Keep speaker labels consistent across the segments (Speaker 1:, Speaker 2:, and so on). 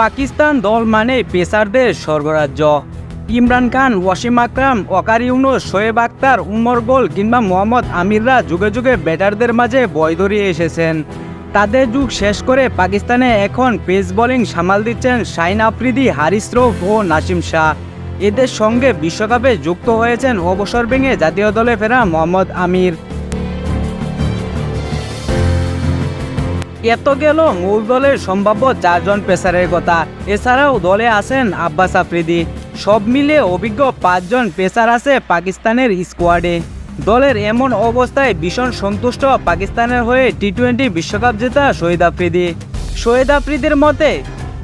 Speaker 1: পাকিস্তান দল মানে পেসারদের স্বর্গরাজ্য। ইমরান খান, ওয়াসিম আকরাম, ওয়াকার ইউনুস, শোয়েব আক্তার উমর গোল কিংবা মোহাম্মদ আমিররা যুগে যুগে ব্যাটারদের মাঝে বয় ধরিয়ে এসেছেন। তাদের যুগ শেষ করে পাকিস্তানে এখন পেস বোলিং সামাল দিচ্ছেন শাইন আফ্রিদি, হারিস রৌফ ও নাসিম শাহ। এদের সঙ্গে বিশ্বকাপে যুক্ত হয়েছেন অবসর ভেঙে জাতীয় দলে ফেরা মোহাম্মদ আমির। এত গেল মূল দলের সম্ভাব্য চারজন পেসারের কথা। এছাড়াও দলে আছেন আব্বাস আফ্রিদি। সব মিলে অভিজ্ঞ পাঁচজন পেসার আছে পাকিস্তানের স্কোয়াডে। দলের এমন অবস্থায় ভীষণ সন্তুষ্ট পাকিস্তানের হয়ে টি টোয়েন্টি বিশ্বকাপ জেতা শহীদ আফ্রিদি। শহীদ আফ্রিদির মতে,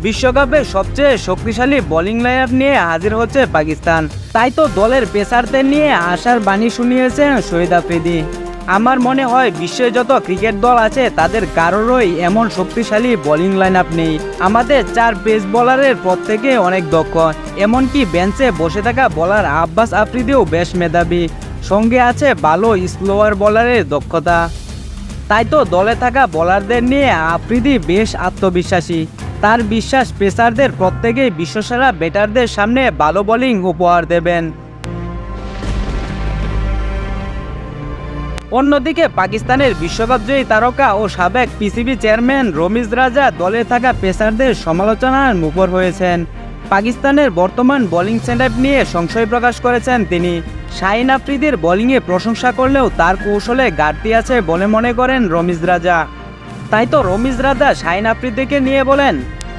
Speaker 1: বিশ্বকাপে সবচেয়ে শক্তিশালী বোলিং লাইন নিয়ে হাজির হচ্ছে পাকিস্তান। তাই তো দলের পেসারদের নিয়ে আশার বাণী শুনিয়েছেন শহীদ আফ্রিদি। আমার মনে হয় বিশ্বে যত ক্রিকেট দল আছে, তাদের কারোরই এমন শক্তিশালী বোলিং লাইন আপ নেই। আমাদের চার পেস বোলারের প্রত্যেকে অনেক দক্ষ। এমনকি বেঞ্চে বসে থাকা বলার আব্বাস আফ্রিদিও বেশ মেধাবী। সঙ্গে আছে ভালো স্লোয়ার বলারের দক্ষতা। তাই তো দলে থাকা বোলারদের নিয়ে আফ্রিদি বেশ আত্মবিশ্বাসী। তার বিশ্বাস পেসারদের প্রত্যেকেই বিশ্বসেরা ব্যাটারদের সামনে ভালো বোলিং উপহার দেবেন। অন্যদিকে পাকিস্তানের বিশ্বকাপ জয়ী তারকা ও সাবেক পিসিবি চেয়ারম্যান রমিজ রাজা দলে থাকা পেসারদের সমালোচনার মুখর হয়েছেন। পাকিস্তানের বর্তমান বোলিং সেটআপ নিয়ে সংশয় প্রকাশ করেছেন তিনি। শাহিন আফ্রিদির বোলিংয়ে প্রশংসা করলেও তার কৌশলে ঘাটতি আছে বলে মনে করেন রমিজ রাজা। তাই তো রমিজ রাজা শাহিন আফ্রিদিকে নিয়ে বলেন,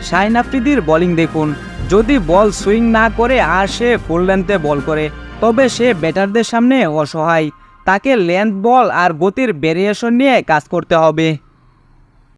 Speaker 1: শাহিন আফ্রিদির বোলিং দেখুন। যদি বল সুইং না করে আর সে ফুল লেন্থে বল করে, তবে সে ব্যাটারদের সামনে অসহায়। তাকে লেন্থ বল আর গতির ভেরিয়েশন নিয়ে কাজ করতে হবে।